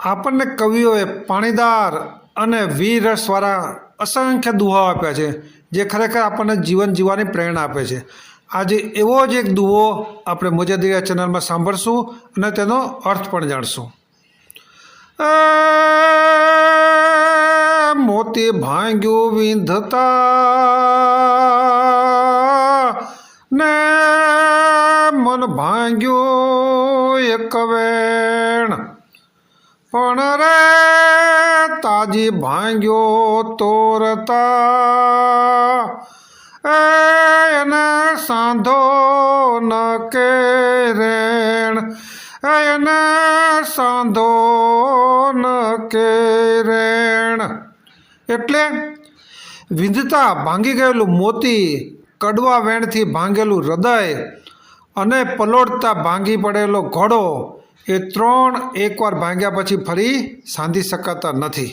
આપણને કવિઓએ પાણીદાર અને વીર રસવાળા અસંખ્ય દુહાઓ આપ્યા છે, જે ખરેખર આપણને જીવન જીવવાની પ્રેરણા આપે છે. આજે એવો જ એક દુહો આપણે મોજાદીરા ચેનલમાં સાંભળશું અને તેનો અર્થ પણ જાણશું. મોતી ભાંગ્યું વિંધતા, ને મન ભાંગ્યું એક વેણ. પણ રે તાજી ભાંગ્યો તોરતા. એને સાંધો ન કે રેણ એને સાંધો ન કે રેણ એટલે વિંધતા ભાંગી ગયેલું મોતી, કડવા વેણથી ભાંગેલું હૃદય અને પલોડતા ભાંગી પડેલો ઘોડો એ ત્રણ એકવાર ભાંગ્યા પછી ફરી સાંધી શકાતા નથી.